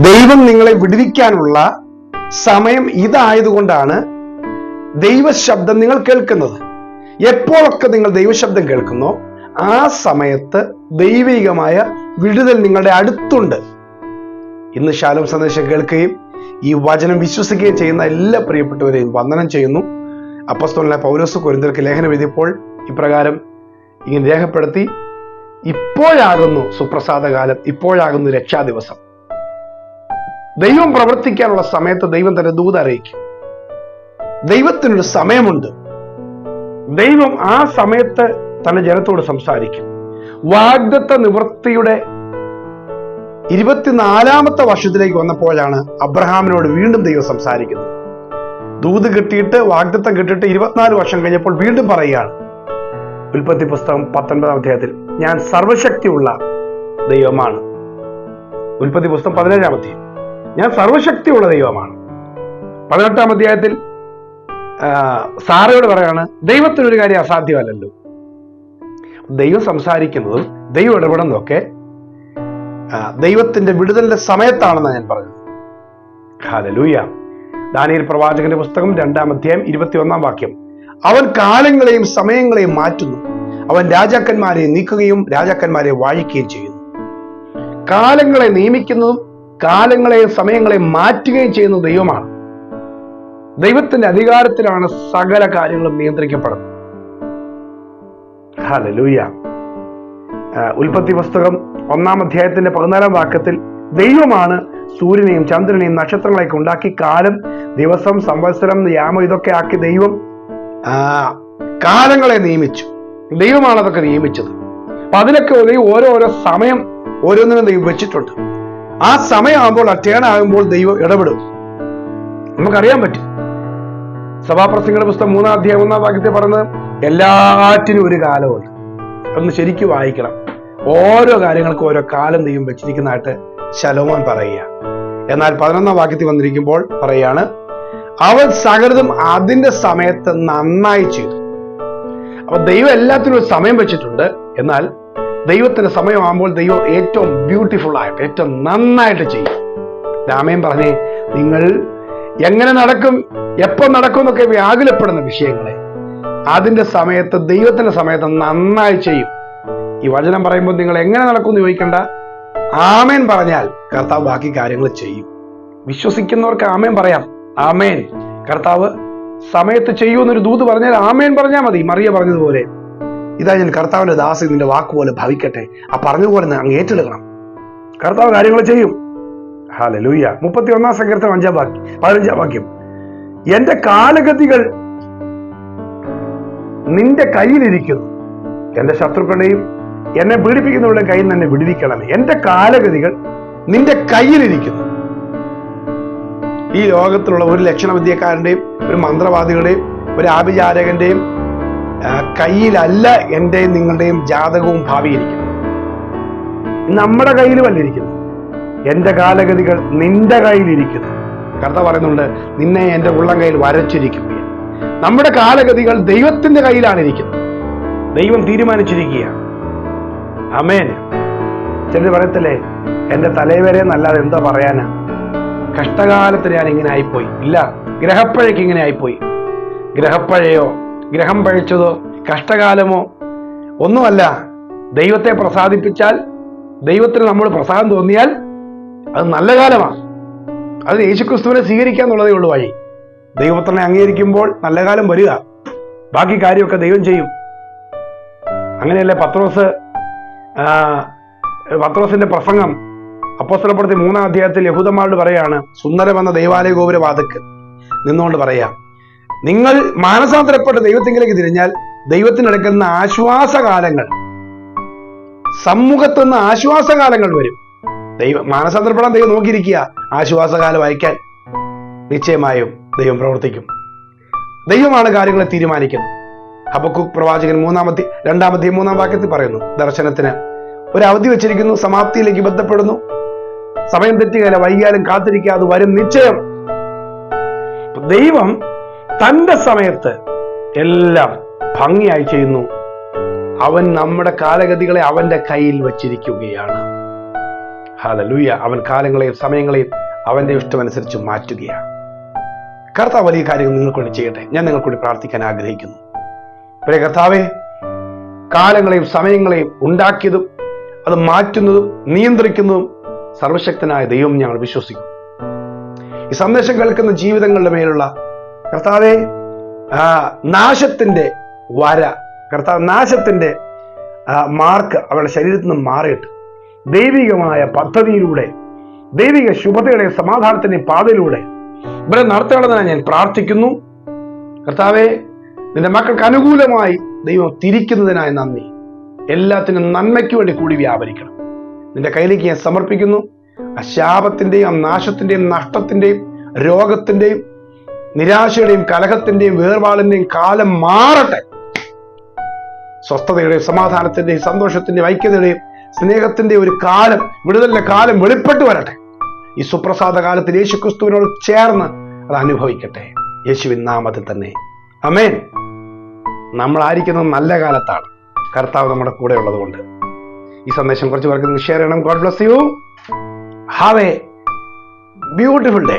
ദൈവം നിങ്ങളെ വിടുവിക്കാനുള്ള സമയം ഇതായതുകൊണ്ടാണ് ദൈവശബ്ദം നിങ്ങൾ കേൾക്കുന്നത്. എപ്പോഴൊക്കെ നിങ്ങൾ ദൈവശബ്ദം കേൾക്കുന്നോ ആ സമയത്ത് ദൈവികമായ വിടുതൽ നിങ്ങളുടെ അടുത്തുണ്ട്. ഇന്ന് ശാലോം സന്ദേശം കേൾക്കുകയും ഈ വചനം വിശ്വസിക്കുകയും ചെയ്യുന്ന എല്ലാ പ്രിയപ്പെട്ടവരെയും വന്ദനം ചെയ്യുന്നു. അപ്പസ്തോലിനെ പൗലോസ് കൊരിന്തർക്ക് ലേഖനം എഴുതിയപ്പോൾ ഇപ്രകാരം ഇങ്ങനെ രേഖപ്പെടുത്തി ഇപ്പോഴാകുന്നു സുപ്രസാദകാലം ഇപ്പോഴാകുന്നു രക്ഷാ ദിവസം. ദൈവം പ്രവർത്തിക്കാനുള്ള സമയത്ത് ദൈവം തന്റെ ദൂത് അറിയിക്കും. ദൈവത്തിനൊരു സമയമുണ്ട്. ദൈവം ആ സമയത്ത് തന്റെ ജനത്തോട് സംസാരിക്കും. വാഗ്ദത്ത നിവൃത്തിയുടെ ഇരുപത്തിനാലാമത്തെ വർഷത്തിലേക്ക് വന്നപ്പോഴാണ് അബ്രഹാമിനോട് വീണ്ടും ദൈവം സംസാരിക്കുന്നത്. ദൂത് കിട്ടിയിട്ട് വാഗ്ദത്തം കിട്ടിയിട്ട് ഇരുപത്തിനാല് വർഷം കഴിഞ്ഞപ്പോൾ വീണ്ടും പറയുകയാണ്. ഉൽപ്പത്തി പുസ്തകം പത്തൊൻപതാം അധ്യായത്തിൽ ഞാൻ സർവശക്തിയുള്ള ദൈവമാണ്. ഉൽപ്പത്തി പുസ്തകം പതിനേഴാം അധ്യായം. ഞാൻ സർവശക്തിയുള്ള ദൈവമാണ്. പതിനെട്ടാം അധ്യായത്തിൽ സാറയോട് പറയാണ് ദൈവത്തിനൊരു കാര്യം അസാധ്യമല്ലല്ലോ. ദൈവം സംസാരിക്കുന്നതും ദൈവം ഇടപെടുന്നതൊക്കെ ദൈവത്തിന്റെ വിടുതലിന്റെ സമയത്താണെന്ന് ഞാൻ പറഞ്ഞത് ഹാലലൂയ. ദാനിയൽ പ്രവാചകന്റെ പുസ്തകം രണ്ടാം അധ്യായം ഇരുപത്തി ഒന്നാം വാക്യം. അവൻ കാലങ്ങളെയും സമയങ്ങളെയും മാറ്റുന്നു. അവൻ രാജാക്കന്മാരെ നീക്കുകയും രാജാക്കന്മാരെ വാഴിക്കുകയും ചെയ്യുന്നു. കാലങ്ങളെ നിയമിക്കുന്നതും കാലങ്ങളെയും സമയങ്ങളെയും മാറ്റുകയും ചെയ്യുന്ന ദൈവമാണ്. ദൈവത്തിന്റെ അധികാരത്തിലാണ് സകല കാര്യങ്ങളും നിയന്ത്രിക്കപ്പെടുന്നത്. ഹല്ലേലൂയ ആ, ഉൽപ്പത്തി പുസ്തകം ഒന്നാം അധ്യായത്തിന്റെ പതിനാലാം വാക്യത്തിൽ ദൈവമാണ് സൂര്യനെയും ചന്ദ്രനെയും നക്ഷത്രങ്ങളെയൊക്കെ ഉണ്ടാക്കി കാലം ദിവസം സംവത്സരം യാമം ഇതൊക്കെ ആക്കി ദൈവം കാലങ്ങളെ നിയമിച്ചു. ദൈവമാണ് അതൊക്കെ നിയമിച്ചത്. അപ്പൊ അതിനൊക്കെ ഓരോ ഓരോരോ സമയം ഓരോന്നിനും ദൈവം വെച്ചിട്ടുണ്ട്. ആ സമയമാകുമ്പോൾ അറ്റേൺ ആകുമ്പോൾ ദൈവം ഇടപെടും. നമുക്കറിയാൻ പറ്റും. സഭാപ്രസംഗിയുടെ പുസ്തകം മൂന്നാം അധ്യായം ഒന്നാം വാക്യത്തിൽ പറഞ്ഞത് എല്ലാറ്റിനും ഒരു കാലമുണ്ട്. ഒന്ന് ശരിക്കും വായിക്കണം. ഓരോ കാര്യങ്ങൾക്കും ഓരോ കാലം ദൈവം വെച്ചിരിക്കുന്നതായിട്ട് ശലോമോൻ പറയുക എന്നാൽ പതിനൊന്നാം വാക്യത്തിൽ വന്നിരിക്കുമ്പോൾ പറയാണ് അവൻ സകലതും അതിന്റെ സമയത്ത് നന്നായി ചെയ്തു. അപ്പൊ ദൈവം എല്ലാത്തിനും ഒരു സമയം വെച്ചിട്ടുണ്ട്. എന്നാൽ ദൈവത്തിന്റെ സമയമാകുമ്പോൾ ദൈവം ഏറ്റവും ബ്യൂട്ടിഫുൾ ആയിട്ട് ഏറ്റവും നന്നായിട്ട് ചെയ്യും. രാമയും പറഞ്ഞേ നിങ്ങൾ എങ്ങനെ നടക്കും എപ്പോൾ നടക്കും എന്നൊക്കെ വ്യാകുലപ്പെടുന്ന വിഷയങ്ങളെ അതിന്റെ സമയത്ത് ദൈവത്തിന്റെ സമയത്ത് നന്നായി ചെയ്യും. ഈ വചനം പറയുമ്പോൾ നിങ്ങൾ എങ്ങനെ നടക്കും എന്ന് ചോദിക്കണ്ട. ആമേൻ പറഞ്ഞാൽ കർത്താവ് ബാക്കി കാര്യങ്ങൾ ചെയ്യും. വിശ്വസിക്കുന്നവർക്ക് ആമേൻ പറയാം. ആമേൻ. കർത്താവ് സമയത്ത് ചെയ്യൂ എന്നൊരു ദൂത് പറഞ്ഞാൽ ആമേൻ പറഞ്ഞാൽ മതി. മറിയ പറഞ്ഞതുപോലെ ഇതാ ഞാൻ കർത്താവിന്റെ ദാസ് നിന്റെ വാക്കുപോലെ ഭവിക്കട്ടെ. ആ പറഞ്ഞതുപോലെ അങ്ങ് ഏറ്റെടുക്കണം. കർത്താവ് കാര്യങ്ങൾ ചെയ്യും. ഹാലലൂയ മുപ്പത്തി ഒന്നാം സങ്കീർത്തനം അഞ്ചാം വാക്യം പതിനഞ്ചാം വാക്യം. എന്റെ കാലഗതികൾ നിന്റെ കയ്യിലിരിക്കുന്നു. എന്റെ ശത്രുക്കളുടെയും എന്നെ പീഡിപ്പിക്കുന്നവരുടെ കയ്യിൽ എന്നെ വിടുവിക്കണമേ. എന്റെ കാലഗതികൾ നിന്റെ കയ്യിലിരിക്കുന്നു. ഈ ലോകത്തിലുള്ള ഒരു ലക്ഷണവിദ്യക്കാരന്റെയും ഒരു മന്ത്രവാദികളുടെയും ഒരു ആഭിചാരകന്റെയും കയ്യിലല്ല എന്റെയും നിങ്ങളുടെയും ജാതകവും ഭാവിയിരിക്കുന്നു നമ്മുടെ കയ്യിലുമല്ല ഇരിക്കുന്നു എന്റെ കാലഗതികൾ നിന്റെ കയ്യിലിരിക്കുന്നു. കഥ പറയുന്നുണ്ട് നിന്നെ എന്റെ ഉള്ളം കയ്യിൽ വരച്ചിരിക്കുകയാണ്. നമ്മുടെ കാലഗതികൾ ദൈവത്തിന്റെ കയ്യിലാണ് ഇരിക്കുന്നത്. ദൈവം തീരുമാനിച്ചിരിക്കുക അമേൻ ചിലർ പറയത്തില്ലേ എന്റെ തലവരെ എന്നല്ലാതെ എന്താ പറയാനാ? കഷ്ടകാലത്ത് ഞാൻ ഇങ്ങനെ ആയിപ്പോയി. ഇല്ല ഗ്രഹപ്പഴയ്ക്ക് ഇങ്ങനെ ആയിപ്പോയി. ഗ്രഹപ്പഴയോ ഗ്രഹം പഴിച്ചതോ കഷ്ടകാലമോ ഒന്നുമല്ല. ദൈവത്തെ പ്രസാദിപ്പിച്ചാൽ ദൈവത്തിന് നമ്മൾ പ്രസാദം തോന്നിയാൽ അത് നല്ല കാലമാണ് അത് യേശുക്രിസ്തുവിനെ സ്വീകരിക്കുക എന്നുള്ളതേ ഉള്ളൂ വഴി. ദൈവത്തിനെ അംഗീകരിക്കുമ്പോൾ നല്ല കാലം വരിക. ബാക്കി കാര്യമൊക്കെ ദൈവം ചെയ്യും. അങ്ങനെയല്ലേ പത്രോസ് പത്രോസിന്റെ പ്രസംഗം അപ്പോസ്തലപ്പെടുത്തി മൂന്നാം അധ്യായത്തിൽ യഹൂദന്മാരോട് പറയാണ് സുന്ദരമെന്ന ദൈവാലയ ഗോപുര വാതക്ക് നിന്നുകൊണ്ട് പറയാം. നിങ്ങൾ മാനസാന്തരപ്പെട്ട് ദൈവത്തിങ്കിലേക്ക് തിരിഞ്ഞാൽ ദൈവത്തിനെടുക്കുന്ന ആശ്വാസകാലങ്ങൾ സമൂഹത്തു നിന്ന് ആശ്വാസകാലങ്ങൾ വരും. ദൈവം മാനസാന്തരപ്പെടാൻ ദൈവം നോക്കിയിരിക്കുക. ആശ്വാസകാലം അയക്കാൻ നിശ്ചയമായും ദൈവം പ്രവർത്തിക്കും. ദൈവമാണ് കാര്യങ്ങളെ തീരുമാനിക്കുന്നത്. ഹബക്കുക്ക് പ്രവാചകൻ മൂന്നാമത്തെ രണ്ടാമത്തെ മൂന്നാം വാക്യത്തിൽ പറയുന്നു ദർശനത്തിന് ഒരു അവധി വെച്ചിരിക്കുന്നു സമാപ്തിയിലേക്ക് ബന്ധപ്പെടുന്നു. സമയം തെറ്റുകയില്ല വൈകിയാലും അത് വരും നിശ്ചയം. ദൈവം തന്റെ സമയത്ത് എല്ലാം ഭംഗിയായി ചെയ്യുന്നു. അവൻ നമ്മുടെ കാലഗതികളെ അവന്റെ കയ്യിൽ വച്ചിരിക്കുകയാണ്. ഹാലലൂയ അവൻ കാലങ്ങളെയും സമയങ്ങളെയും അവന്റെ ഇഷ്ടമനുസരിച്ച് മാറ്റുകയാണ്. കർത്താവ് വലിയ കാര്യങ്ങൾ നിങ്ങൾക്ക് വേണ്ടി ചെയ്യട്ടെ. ഞാൻ നിങ്ങൾക്ക് വേണ്ടി പ്രാർത്ഥിക്കാൻ ആഗ്രഹിക്കുന്നു. പ്രിയ കർത്താവെ കാലങ്ങളെയും സമയങ്ങളെയും ഉണ്ടാക്കിയതും അത് മാറ്റുന്നതും നിയന്ത്രിക്കുന്നതും സർവശക്തനായ ദൈവം ഞങ്ങൾ വിശ്വസിക്കും ഈ സന്ദേശം കേൾക്കുന്ന ജീവിതങ്ങളുടെ മേലുള്ള കർത്താവെ ആ, നാശത്തിന്റെ വര കർത്താവ് നാശത്തിന്റെ മാർക്ക് അവരുടെ ശരീരത്തിൽ നിന്ന് മാറിയിട്ട് ദൈവികമായ പദ്ധതിയിലൂടെ ദൈവിക ശുഭതയുടെ സമാധാനത്തിന്റെ പാതയിലൂടെ ഇവരെ നടത്തണമെന്ന് ഞാൻ പ്രാർത്ഥിക്കുന്നു. കർത്താവെ നിന്റെ മക്കൾക്ക് അനുകൂലമായി ദൈവം തിരിക്കുന്നതിനായി നന്ദി. എല്ലാത്തിനും നന്മയ്ക്ക് വേണ്ടി കൂടി വ്യാപരിക്കണം. നിന്റെ കയ്യിലേക്ക് ഞാൻ സമർപ്പിക്കുന്നു. ആ ശാപത്തിന്റെയും ആ നാശത്തിന്റെയും നഷ്ടത്തിന്റെയും രോഗത്തിന്റെയും നിരാശയുടെയും കലഹത്തിന്റെയും വേർപാടിന്റെയും കാലം മാറട്ടെ. സ്വസ്ഥതയുടെയും സമാധാനത്തിന്റെയും സന്തോഷത്തിന്റെയും ഐക്യതയുടെയും സ്നേഹത്തിന്റെ ഒരു കാലം വിടുതലിന്റെ കാലം വെളിപ്പെട്ടു വരട്ടെ. ഈ സുപ്രസാദ കാലത്തിൽ യേശു ക്രിസ്തുവിനോട് ചേർന്ന് അത് അനുഭവിക്കട്ടെ. യേശുവിൻ നാമത്തിൽ തന്നെ. അമേൻ നമ്മൾ ആയിരിക്കുന്നത് നല്ല കാലത്താണ്. കർത്താവ് നമ്മുടെ കൂടെ ഉള്ളത് ഈ സന്ദേശം കുറച്ച് പേർക്ക് ഷെയർ ചെയ്യണം. God bless you have a beautiful day